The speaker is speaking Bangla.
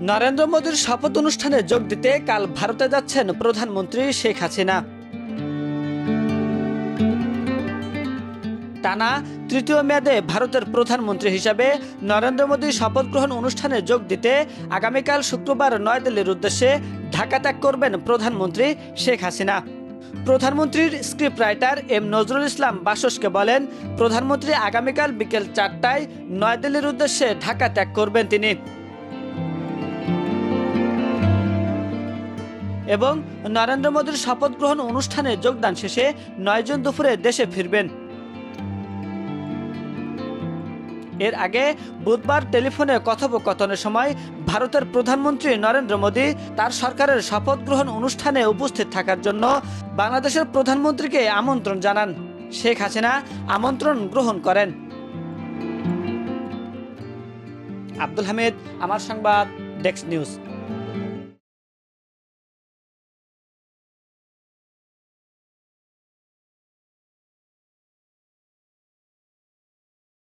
নরেন্দ্র মোদীর শপথ অনুষ্ঠানে যোগ দিতে কাল ভারতে যাচ্ছেন প্রধানমন্ত্রী শেখ হাসিনা। টানা তৃতীয় মেয়াদে ভারতের প্রধানমন্ত্রী হিসাবে নরেন্দ্র মোদী শপথ গ্রহণ অনুষ্ঠানে যোগ দিতে আগামীকাল শুক্রবার নয়াদিল্লির উদ্দেশ্যে ঢাকা ত্যাগ করবেন প্রধানমন্ত্রী শেখ হাসিনা। প্রধানমন্ত্রীর script writer M Nazrul Islam বাসসকে বলেন, প্রধানমন্ত্রী আগামীকাল বিকেল চারটায় নয়াদিল্লির উদ্দেশ্যে ঢাকা ত্যাগ করবেন তিনি। এবং নরেন্দ্র মোদীর শপথ গ্রহণ অনুষ্ঠানে যোগদান শেষে নয় জুন দুপুরে দেশে ফিরবেন। এর আগে বুধবার টেলিফোনে কথোপকথনের সময় ভারতের প্রধানমন্ত্রী নরেন্দ্র মোদী তার সরকারের শপথ গ্রহণ অনুষ্ঠানে উপস্থিত থাকার জন্য বাংলাদেশের প্রধানমন্ত্রীকে আমন্ত্রণ জানান। শেখ হাসিনা আমন্ত্রণ গ্রহণ করেন। আব্দুল হামিদ, আমার সংবাদ, ডেস্ক নিউজ।